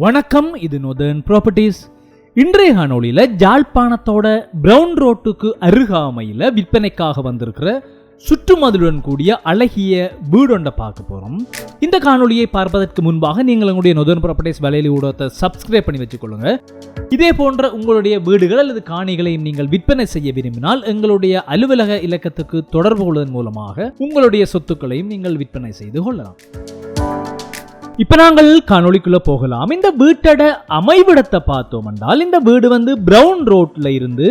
வணக்கம் இது northern properties இன்றைய காணொலியில் ஜாழ்ப்பாணத்தோட பிரவுன் ரோட்டுக்கு அருகாமையில் விற்பனைக்காக வந்திருக்கிற சுற்றுமதிலுடன் கூடிய அழகிய வீடொண்டை பார்க்க போகிறோம் இந்த காணொலியை பார்ப்பதற்கு முன்பாக நீங்கள் உங்களுடைய நொதர்ன் ப்ராப்பர்ட்டிஸ் வலையில் ஊடகத்தை சப்ஸ்கிரைப் பண்ணி வச்சுக்கொள்ளுங்க. இதே போன்ற உங்களுடைய வீடுகள் அல்லது காணிகளையும் நீங்கள் விற்பனை செய்ய விரும்பினால் எங்களுடைய அலுவலக இலக்கத்துக்கு தொடர்பு கொள்வதன் மூலமாக உங்களுடைய சொத்துக்களையும் நீங்கள் விற்பனை செய்து கொள்ளலாம். இப்ப நாங்கள் காணொலிக்குள்ள போகலாம். இந்த வீட்டோட அமைவிடத்தை பார்த்தோம் என்றால் இந்த வீடு வந்து பிரவுன் ரோட்ல இருந்து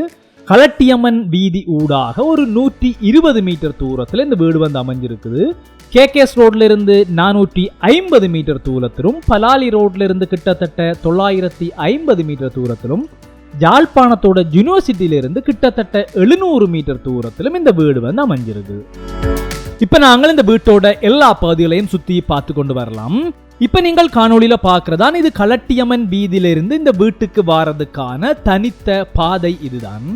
கலட்டியம்மன் வீதி ஊடாக ஒரு நூற்றி இருபது மீட்டர் தூரத்தில் இந்த வீடு வந்து அமைஞ்சிருக்குது. கேகேஎஸ் ரோட்ல இருந்து நானூற்றி ஐம்பது மீட்டர் தூரத்திலும் பலாலி ரோட்ல இருந்து கிட்டத்தட்ட தொள்ளாயிரத்தி ஐம்பது மீட்டர் தூரத்திலும் யாழ்ப்பாணத்தோட யூனிவர்சிட்டியிலிருந்து கிட்டத்தட்ட எழுநூறு மீட்டர் தூரத்திலும் இந்த வீடு வந்து அமைஞ்சிருக்கு இப்போ நாங்கள் இந்த வீட்டோட எல்லா பகுதிகளையும் சுற்றி பார்த்து கொண்டு வரலாம். இப்போ நீங்கள் காணொளியில பார்க்குறதான் இது களட்டியம்மன் வீதியிலிருந்து இந்த வீட்டுக்கு வாரதுக்கான தனித்த பாதை இதுதான்.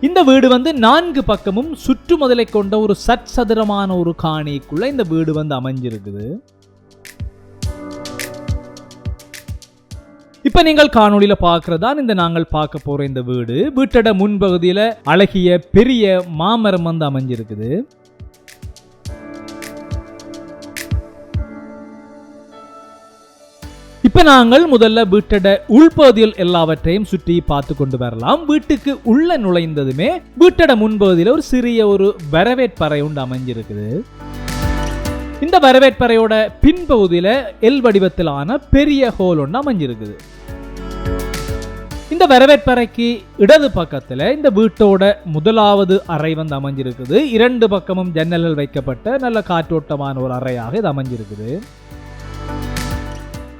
இந்த வீடு வந்து நான்கு பக்கமும் சுற்று முதலை கொண்ட ஒரு சற்சதுரமான ஒரு காணிக்குள்ள இந்த வீடு வந்து அமைஞ்சிருக்குது. இப்ப நீங்கள் காணொளியில பார்க்குறதான் இந்த நாங்கள் பார்க்க போற இந்த வீடு. வீட்டோட முன்பகுதியில அழகிய பெரிய மாமரம் வந்து அமைஞ்சிருக்குது. இப்போ நாங்கள் முதல்ல வீட்டோட உள்பகுதியில் எல்லாவற்றையும் சுற்றி பார்த்து கொண்டு வரலாம். வீட்டுக்கு உள்ள நுழைந்ததுமே வீட்டோட முன்பகுதியில் ஒரு சிறிய ஒரு வரவேற்பறை உண்டு அமைஞ்சிருக்குது. இந்த வரவேற்பறையோட பின்பகுதியில் எல் வடிவத்திலான பெரிய ஹோல் ஒன்று அமைஞ்சிருக்குது. இந்த வரவேற்பறைக்கு இடது பக்கத்தில் இந்த வீட்டோட முதலாவது அறை வந்து அமைஞ்சிருக்குது. இரண்டு பக்கமும் ஜன்னல்கள் வைக்கப்பட்ட நல்ல காற்றோட்டமான ஒரு அறையாக இது அமைஞ்சிருக்குது.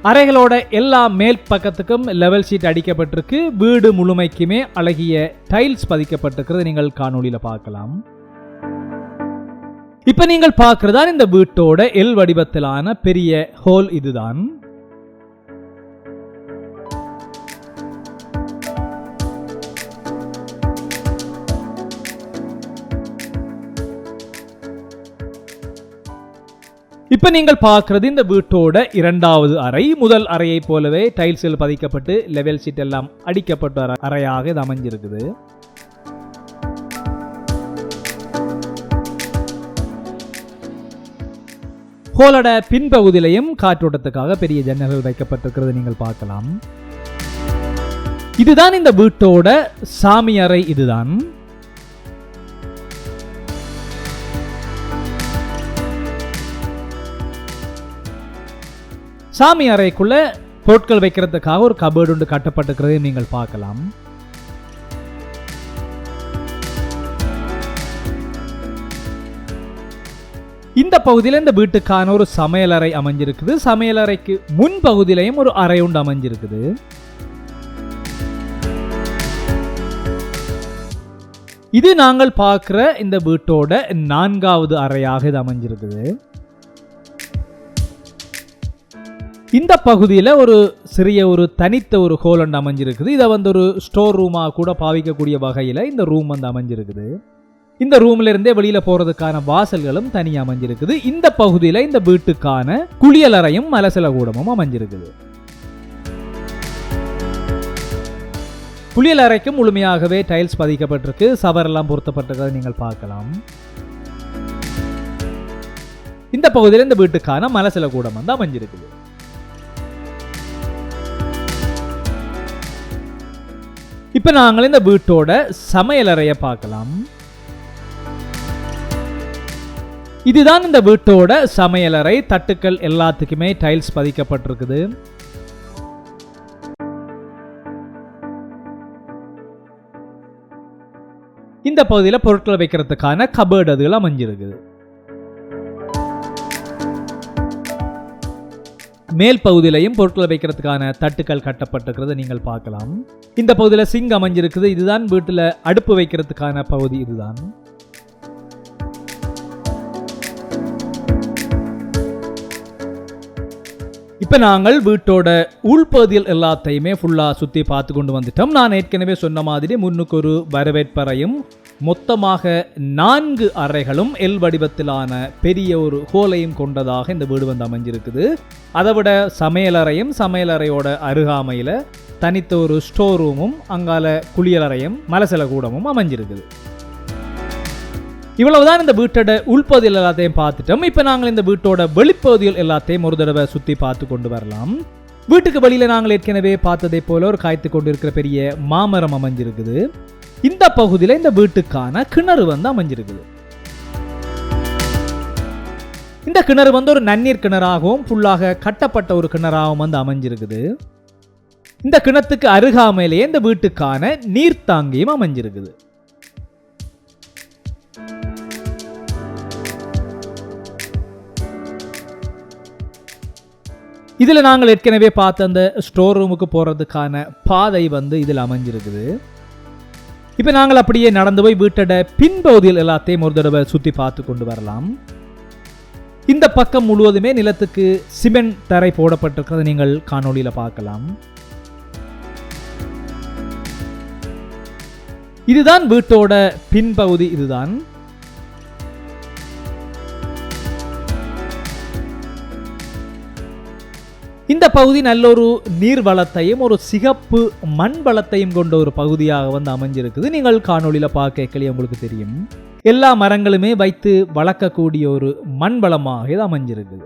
அறைகளோட எல்லா மேல் பக்கத்துக்கும் லெவல் ஷீட் அடிக்கப்பட்டிருக்கு. வீடு முழுமைக்குமே அழகிய டைல்ஸ் பதிக்கப்பட்டிருக்கிறது. நீங்கள் காணொலியில் பார்க்கலாம். இப்போ நீங்கள் பார்க்குறதான் இந்த வீட்டோட எல் வடிவத்திலான பெரிய ஹோல் இதுதான். இப்ப நீங்கள் பார்க்கிறது இந்த வீட்டோட இரண்டாவது அறை. முதல் அறையை போலவே டைல்ஸில் பதிக்கப்பட்டு லெவல் சீட் எல்லாம் அடிக்கப்பட்ட அறையாக இது அமைஞ்சிருக்குது. ஹோலோட பின்பகுதியிலையும் காற்றோட்டத்துக்காக பெரிய ஜன்னல்கள் வைக்கப்பட்டிருக்கிறது நீங்கள் பார்க்கலாம். இதுதான் இந்த வீட்டோட சாமி அறை இதுதான். சாமி அறைக்குள்ள பொருட்கள் வைக்கிறதுக்காக ஒரு கபோர்டு ஒன்று கட்டப்பட்டிருக்கிறதை நீங்கள் பார்க்கலாம். இந்த பகுதியில் இந்த வீட்டுக்கான ஒரு சமையலறை அமைஞ்சிருக்குது. சமையலறைக்கு முன் பகுதியிலையும் ஒரு அறை உண்டு அமைஞ்சிருக்குது. இது நாங்கள் பார்க்குற இந்த வீட்டோட நான்காவது அறையாக இது அமைஞ்சிருக்குது. இந்த பகுதியில் ஒரு சிறிய ஒரு தனித்த ஒரு ஹோல் அண்ட் அமைஞ்சிருக்குது. இதை வந்து ஒரு ஸ்டோர் ரூமாக கூட பாவிக்கக்கூடிய வகையில் இந்த ரூம் வந்து அமைஞ்சிருக்குது. இந்த ரூம்ல இருந்தே வெளியில போறதுக்கான வாசல்களும் தனி அமைஞ்சிருக்குது. இந்த பகுதியில் இந்த வீட்டுக்கான குளியலறையும் மலசல கூடமும் அமைஞ்சிருக்குது. குளியலறைக்கு முழுமையாகவே டைல்ஸ் பதிக்கப்பட்டிருக்கு. சவரெல்லாம் பொருத்தப்பட்டிருக்கிறதை நீங்கள் பார்க்கலாம். இந்த பகுதியில் இந்த வீட்டுக்கான மலசில கூடம் வந்து அமைஞ்சிருக்குது. இப்போ நாங்கள் இந்த வீட்டோட சமையலறையை பார்க்கலாம். இதுதான் இந்த வீட்டோட சமையலறை. தட்டுக்கள் எல்லாத்துக்குமே டைல்ஸ் பதிக்கப்பட்டிருக்குது. இந்த பகுதியில் பொருட்களை வைக்கிறதுக்கான கபர்டு அதுகள் அமைஞ்சிருக்குது. மேல் பகுதியிலையும் பொருட்களை வைக்கிறதுக்கான தட்டுக்கள் கட்டப்பட்டிருக்கிறது நீங்கள் பார்க்கலாம். இந்த பகுதியில் சிங் அமைஞ்சிருக்குது. இதுதான் வீட்டில் அடுப்பு வைக்கிறதுக்கான பகுதி. இதுதான். இப்போ நாங்கள் வீட்டோட உள்பகுதியில் எல்லாத்தையுமே ஃபுல்லாக சுற்றி பார்த்து கொண்டு வந்துட்டோம். நான் ஏற்கனவே சொன்ன மாதிரி முன்னுக்கு ஒரு வரவேற்பறையும் மொத்தமாக நான்கு அறைகளும் எல் வடிவத்திலான பெரிய ஒரு ஹோலையும் கொண்டதாக இந்த வீடு வந்து அமைஞ்சிருக்குது. அதை விட சமையலறையும் சமையலறையோட அருகாமையில் தனித்த ஒரு ஸ்டோர் ரூமும் அங்கால குளியலறையும் மலசில கூடமும் அமைஞ்சிருக்குது. இவ்வளவுதான் இந்த வீட்டோட உள்பகுதியில் எல்லாத்தையும் பார்த்துட்டோம். இப்போ நாங்கள் இந்த வீட்டோட வெளிப்பகுதியில் எல்லாத்தையும் ஒரு தடவை சுற்றி பார்த்து கொண்டு வரலாம். வீட்டுக்கு வழியில் நாங்கள் ஏற்கனவே பார்த்ததை போல ஒரு காய்த்து கொண்டு இருக்கிற பெரிய மாமரம் அமைஞ்சிருக்குது. இந்த பகுதியில் இந்த வீட்டுக்கான கிணறு வந்து அமைஞ்சிருக்குது. இந்த கிணறு வந்து ஒரு நன்னீர் கிணறாகவும் ஃபுல்லாக கட்டப்பட்ட ஒரு கிணறாகவும் வந்து அமைஞ்சிருக்குது. இந்த கிணத்துக்கு அருகாமையிலேயே இந்த வீட்டுக்கான நீர்த்தாங்கியும் அமைஞ்சிருக்குது. இதில் நாங்கள் ஏற்கனவே பார்த்த அந்த ஸ்டோர் ரூமுக்கு போகிறதுக்கான பாதை வந்து இதில் அமைஞ்சிருக்குது. இப்போ நாங்கள் அப்படியே நடந்து போய் வீட்டோட பின்பகுதியில் எல்லாத்தையும் ஒரு தடவை சுற்றி பார்த்து கொண்டு வரலாம். இந்த பக்கம் முழுவதுமே நிலத்துக்கு சிமெண்ட் தரை போடப்பட்டிருக்கிறத நீங்கள் காணொலியில் பார்க்கலாம். இதுதான் வீட்டோட பின்பகுதி இதுதான். இந்த பகுதி நல்ல ஒரு நீர் வளத்தையும் ஒரு சிகப்பு மண் வளத்தையும் கொண்ட ஒரு பகுதியாக வந்து அமைஞ்சிருக்குது. நீங்கள் காணொளியில் பார்க்கலையே உங்களுக்கு தெரியும். எல்லா மரங்களுமே வைத்து வளர்க்கக்கூடிய ஒரு மண் வளமாக இது அமைஞ்சிருக்குது.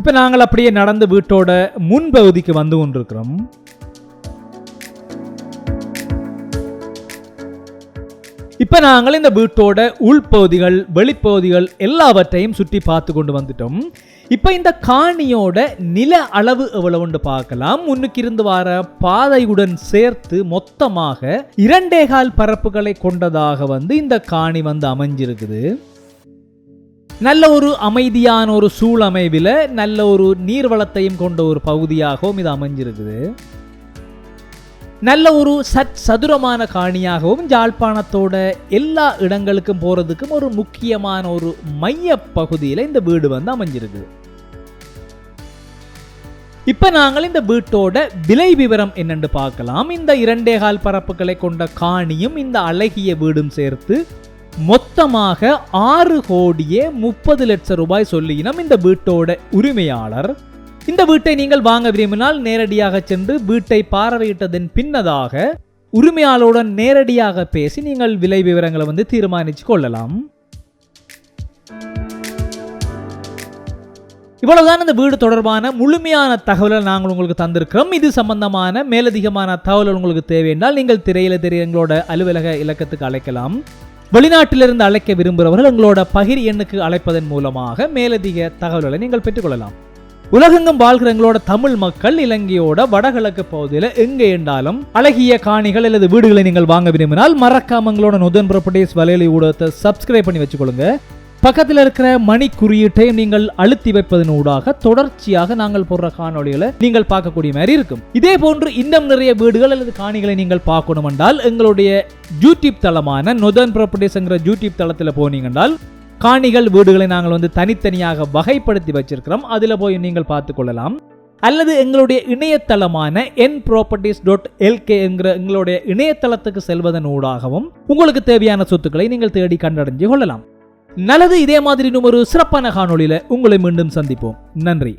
இப்போ நாங்கள் அப்படியே நடந்து வீட்டோட முன்பகுதிக்கு வந்து கொண்டிருக்கிறோம். இப்போ நாங்கள் இந்த வீட்டோட உள்பகுதிகள் வெளிப்பகுதிகள் எல்லாவற்றையும் சுற்றி பார்த்து கொண்டு வந்துட்டோம். இப்போ இந்த காணியோட நில அளவு எவ்வளவுன்னு பார்க்கலாம். முன்னுக்கு இருந்து வர பாதையுடன் சேர்த்து மொத்தமாக இரண்டே கால் பரப்புகளை கொண்டதாக வந்து இந்த காணி வந்து அமைஞ்சிருக்குது. நல்ல ஒரு அமைதியான ஒரு சூழமைவில் நல்ல ஒரு நீர்வளத்தையும் கொண்ட ஒரு பகுதியாகவும் இது அமைஞ்சிருக்குது. நல்ல ஒரு சத் சதுரமான காணியாகவும் ஜாழ்ப்பாணத்தோட எல்லா இடங்களுக்கும் போகிறதுக்கும் ஒரு முக்கியமான ஒரு மைய பகுதியில் இந்த வீடு வந்து அமைஞ்சிருக்கு இப்போ நாங்கள் இந்த வீட்டோட விலை விவரம் என்னென்று பார்க்கலாம். இந்த இரண்டே கால் பரப்புகளை கொண்ட காணியும் இந்த அழகிய வீடும் சேர்த்து மொத்தமாக ஆறு கோடியே முப்பது லட்சம் ரூபாய் சொல்லினம் இந்த வீட்டோட உரிமையாளர் இந்த வீட்டை நீங்கள் வாங்க விரும்பினால் நேரடியாக சென்று வீட்டை பார்வையிட்டதன் பின்னதாக உரிமையாளருடன் நேரடியாக பேசி நீங்கள் விலை விவரங்களை வந்து தீர்மானிச்சு கொள்ளலாம். இவ்வளவுதான் இந்த வீடு தொடர்பான முழுமையான தகவலை நாங்கள் உங்களுக்கு தந்திருக்கிறோம். இது சம்பந்தமான மேலதிகமான தகவல் உங்களுக்கு தேவை என்றால் நீங்கள் திரையில தெரிய எங்களோட அலுவலக இலக்கத்துக்கு அழைக்கலாம். வெளிநாட்டிலிருந்து அழைக்க விரும்புகிறவர்கள் உங்களோட பகிர் எண்ணுக்கு அழைப்பதன் மூலமாக மேலதிக தகவல்களை நீங்கள் பெற்றுக்கொள்ளலாம் உலகெங்கும் வாழ்கிறங்களோட தமிழ் மக்கள் இலங்கையோட வடகிழக்கு பகுதியில் எங்கே என்றாலும் அழகிய காணிகள் அல்லது வீடுகளை நீங்கள் வாங்க விரும்பினால் மறக்காமங்களோட நொதன் நுதன் ப்ராப்பர்ட்டிஸ் வலையொலி ஊடகத்தை சப்ஸ்கிரைப் பண்ணி வச்சுக்கொள்ளுங்க. பக்கத்தில் இருக்கிற மணி குறியீட்டை நீங்கள் அழுத்தி வைப்பதன் ஊடாக தொடர்ச்சியாக நாங்கள் போடுற காணொளிகளை நீங்கள் பார்க்கக்கூடிய மாதிரி இருக்கும். இதே போன்று இன்னும் நிறைய வீடுகள் அல்லது காணிகளை நீங்கள் பார்க்கணும் என்றால் எங்களுடைய யூடியூப் தளமான நொதன் ப்ராப்பர்ட்டிஸ்ங்கிற யூடியூப் தளத்தில் போனீங்கன்றால் காணிகள் வீடுகளை நாங்கள் வந்து தனித்தனியாக வகைப்படுத்தி வச்சிருக்கிறோம். அதில் போய் நீங்கள் பார்த்து கொள்ளலாம். அல்லது எங்களுடைய இணையதளமான என் ப்ராப்பர்ட்டிஸ் டாட் எல்கே என்கிற எங்களுடைய இணையதளத்துக்கு செல்வதன் ஊடாகவும் உங்களுக்கு தேவையான சொத்துக்களை நீங்கள் தேடி கண்டடைஞ்சு கொள்ளலாம். நல்லது இதே மாதிரி இன்னும் ஒரு சிறப்பான காணொளியில உங்களை மீண்டும் சந்திப்போம். நன்றி.